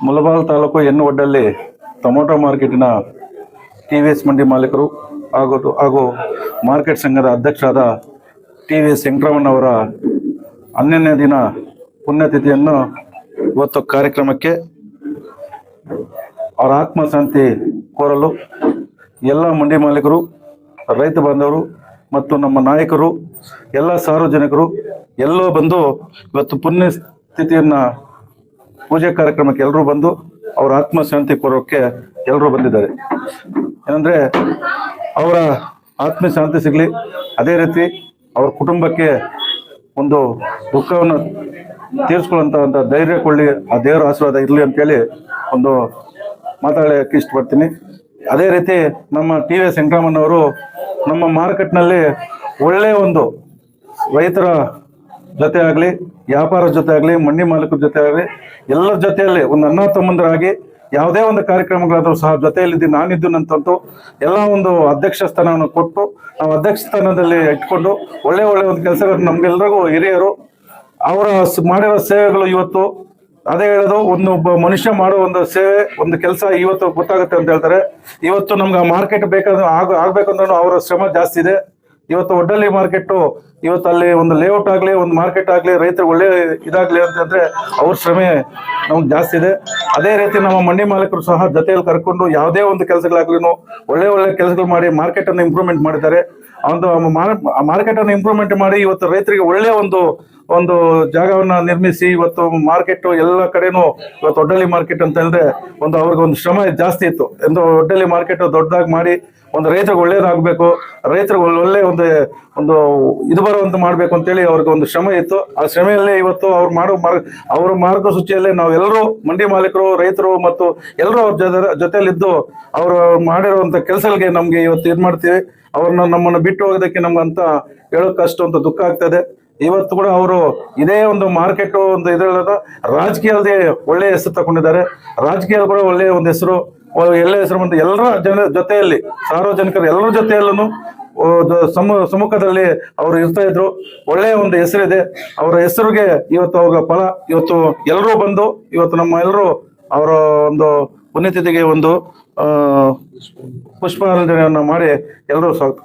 ಮುಲಬಾಲ್ ತಾಲೂಕು ಎನ್ ಒಡ್ಡಲ್ಲಿ ಟೊಮೊಟೊ ಮಾರ್ಕೆಟಿನ ಟಿ ವಿ ಎಸ್ ಮಂಡಿ ಮಾಲೀಕರು ಹಾಗೂ ಹಾಗೂ ಮಾರ್ಕೆಟ್ ಸಂಘದ ಅಧ್ಯಕ್ಷರಾದ ಟಿ ವಿ ಎಸ್ ವೆಂಕಟರಮಣ್ಣವರ ಹನ್ನೊಂದನೇ ದಿನ ಪುಣ್ಯತಿಥಿಯನ್ನು ಇವತ್ತು ಕಾರ್ಯಕ್ರಮಕ್ಕೆ ಅವರ ಆತ್ಮಶಾಂತಿ ಕೋರಲು ಎಲ್ಲ ಮಂಡಿ ಮಾಲೀಕರು, ರೈತ ಬಾಂಧವರು ಮತ್ತು ನಮ್ಮ ನಾಯಕರು, ಎಲ್ಲ ಸಾರ್ವಜನಿಕರು ಎಲ್ಲೋ ಬಂದು ಇವತ್ತು ಪುಣ್ಯ ಸ್ಥಿತಿಯನ್ನು ಪೂಜೆ ಕಾರ್ಯಕ್ರಮಕ್ಕೆ ಎಲ್ಲರೂ ಬಂದು ಅವರ ಆತ್ಮಶಾಂತಿ ಕೋರೋಕ್ಕೆ ಎಲ್ಲರೂ ಬಂದಿದ್ದಾರೆ. ಏನಂದ್ರೆ ಅವರ ಆತ್ಮ ಶಾಂತಿ ಸಿಗಲಿ. ಅದೇ ರೀತಿ ಅವ್ರ ಕುಟುಂಬಕ್ಕೆ ಒಂದು ದುಃಖವನ್ನು ತೀರಿಸ್ಕೊಳ್ಳುವಂತ ಧೈರ್ಯ ಕೊಳ್ಳಿ ಆ ದೇವರ ಆಶೀರ್ವಾದ ಇರಲಿ ಅಂತೇಳಿ ಒಂದು ಮಾತಾಡಕ್ಕೆ ಇಷ್ಟಪಡ್ತೀನಿ. ಅದೇ ರೀತಿ ನಮ್ಮ ಟಿ ವಿ ಎಸ್ ವೆಂಕಟರಮಣ್ಣವರು ನಮ್ಮ ಮಾರ್ಕೆಟ್ನಲ್ಲಿ ಒಳ್ಳೆಯ ಒಂದು ರೈತರ ಜೊತೆ ಆಗಲಿ, ವ್ಯಾಪಾರ ಜೊತೆ ಆಗಲಿ ಮಂಡಿ ಮಾಲೀಕರ ಜೊತೆ ಆಗಲಿ, ಎಲ್ಲರ ಜೊತೆಯಲ್ಲಿ ಒಂದು ಅಣ್ಣ ತಮ್ಮಂದರಾಗಿ ಯಾವುದೇ ಒಂದು ಕಾರ್ಯಕ್ರಮಗಳಾದರೂ ಸಹ ಜೊತೆಯಲ್ಲಿದ್ದು ನಾನಿದ್ದು ನಂತಂತೂ ಎಲ್ಲ ಒಂದು ಅಧ್ಯಕ್ಷ ಸ್ಥಾನವನ್ನು ಕೊಟ್ಟು ನಾವು ಅಧ್ಯಕ್ಷ ಸ್ಥಾನದಲ್ಲಿ ಇಟ್ಕೊಂಡು ಒಳ್ಳೆ ಒಳ್ಳೆ ಒಂದು ಕೆಲಸಗಳನ್ನು ನಮಗೆಲ್ಲರಿಗೂ ಹಿರಿಯರು ಅವರ ಮಾಡಿರೋ ಸೇವೆಗಳು ಇವತ್ತು ಅದೇ ಹೇಳೋದು, ಒಂದು ಒಬ್ಬ ಮನುಷ್ಯ ಮಾಡೋ ಒಂದು ಸೇವೆ, ಒಂದು ಕೆಲಸ ಇವತ್ತು ಗೊತ್ತಾಗುತ್ತೆ ಅಂತ ಹೇಳ್ತಾರೆ. ಇವತ್ತು ನಮ್ಗೆ ಮಾರ್ಕೆಟ್ ಬೇಕಾದ್ರೆ ಆಗ, ಆಗ್ಬೇಕಂದ್ರೂ ಅವರ ಶ್ರಮ ಜಾಸ್ತಿ ಇದೆ. ಇವತ್ತು ಒಡ್ಡಲ್ಲಿ ಮಾರ್ಕೆಟ್ ಇವತ್ತು ಅಲ್ಲಿ ಒಂದು ಲೇಔಟ್ ಆಗಲಿ, ಒಂದು ಮಾರ್ಕೆಟ್ ಆಗಲಿ ರೈತರು ಒಳ್ಳೆ ಇದಾಗ್ಲಿ ಅಂತಂದರೆ ಅವ್ರ ಶ್ರಮೆ ನಮ್ಗೆ ಜಾಸ್ತಿ ಇದೆ. ಅದೇ ರೀತಿ ನಮ್ಮ ಮಂಡಿ ಮಾಲೀಕರು ಸಹ ಜೊತೆಯಲ್ಲಿ ಕರ್ಕೊಂಡು ಯಾವುದೇ ಒಂದು ಕೆಲಸಗಳಾಗ್ಲಿ ಒಳ್ಳೆ ಒಳ್ಳೆ ಕೆಲಸಗಳು ಮಾಡಿ ಮಾರ್ಕೆಟ್ ಅನ್ನು ಇಂಪ್ರೂವ್ಮೆಂಟ್ ಮಾಡಿದ್ದಾರೆ. ಒಂದು ಮಾರ್ಕೆಟ್ ಅನ್ನು ಇಂಪ್ರೂವ್ಮೆಂಟ್ ಮಾಡಿ ಇವತ್ತು ರೈತರಿಗೆ ಒಳ್ಳೆ ಒಂದು ಒಂದು ಜಾಗವನ್ನ ನಿರ್ಮಿಸಿ ಇವತ್ತು ಮಾರ್ಕೆಟ್ ಎಲ್ಲ ಕಡೆನೂ ಇವತ್ತು ಒಡ್ಡಲ್ಲಿ ಮಾರ್ಕೆಟ್ ಅಂತ ಹೇಳಿದ್ರೆ ಒಂದು ಅವ್ರಿಗೆ ಒಂದು ಶ್ರಮ ಜಾಸ್ತಿ ಇತ್ತು. ಎಂದು ಒಡ್ಡಲ್ಲಿ ಮಾರ್ಕೆಟ್ ದೊಡ್ಡದಾಗಿ ಮಾಡಿ ಒಂದು ರೈತರಿಗೆ ಒಳ್ಳೇದಾಗಬೇಕು, ರೈತರಿಗೆ ಒಳ್ಳೆ ಒಂದು ಒಂದು ಇದು ಬರುವಂತ ಮಾಡ್ಬೇಕು ಅಂತೇಳಿ ಅವ್ರಿಗೆ ಒಂದು ಶ್ರಮ ಇತ್ತು. ಆ ಶ್ರಮೆಯಲ್ಲೇ ಇವತ್ತು ಅವ್ರು ಮಾಡೋ ಮಾರ್ಗ, ಅವರ ಮಾರ್ಗಸೂಚಿಯಲ್ಲೇ ನಾವೆಲ್ಲರೂ ಮಂಡಿ ಮಾಲೀಕರು, ರೈತರು ಮತ್ತು ಎಲ್ಲರೂ ಅವ್ರ ಜೊತೆ, ಜೊತೆಯಲ್ಲಿದ್ದು ಅವರು ಮಾಡಿರುವಂತ ಕೆಲಸಗಳಿಗೆ ನಮ್ಗೆ ಇವತ್ತು ಇದು ಮಾಡ್ತೀವಿ. ಅವ್ರನ್ನ ನಮ್ಮನ್ನು ಬಿಟ್ಟು ಹೋಗೋದಕ್ಕೆ ನಮ್ಗಂತ ಹೇಳೋಕೆ ಅಷ್ಟೊಂದು ದುಃಖ ಆಗ್ತದೆ. ಇವತ್ತು ಕೂಡ ಅವರು ಇದೇ ಒಂದು ಮಾರ್ಕೆಟ್ ಒಂದು ಇದರಲ್ಲದ ರಾಜಕೀಯದಲ್ಲಿ ಒಳ್ಳೆಯ ಹೆಸರು ತಗೊಂಡಿದ್ದಾರೆ. ರಾಜಕೀಯ ಕೂಡ ಒಳ್ಳೆಯ ಒಂದು ಹೆಸರು ಎಲ್ಲ ಹೆಸರು ಬಂದು ಎಲ್ಲರ ಜನ ಜೊತೆಯಲ್ಲಿ, ಸಾರ್ವಜನಿಕರು ಎಲ್ಲರ ಜೊತೆಯಲ್ಲೂ ಸಮ ಸಮ್ಮುಖದಲ್ಲಿ ಅವರು ಇರ್ತಾ ಇದ್ರು. ಒಳ್ಳೆಯ ಒಂದು ಹೆಸರಿದೆ. ಅವರ ಹೆಸರಿಗೆ ಇವತ್ತು ಅವ್ರ ಫಲ. ಇವತ್ತು ಎಲ್ಲರೂ ಬಂದು, ಇವತ್ತು ನಮ್ಮ ಎಲ್ಲರೂ ಅವರ ಒಂದು ಪುಣ್ಯತಿಥಿಗೆ ಒಂದು, ಆ, ಪುಷ್ಪಾರ್ಚನೆಯನ್ನು ಮಾಡಿ ಎಲ್ಲರೂ ಸ್ವಾಗತ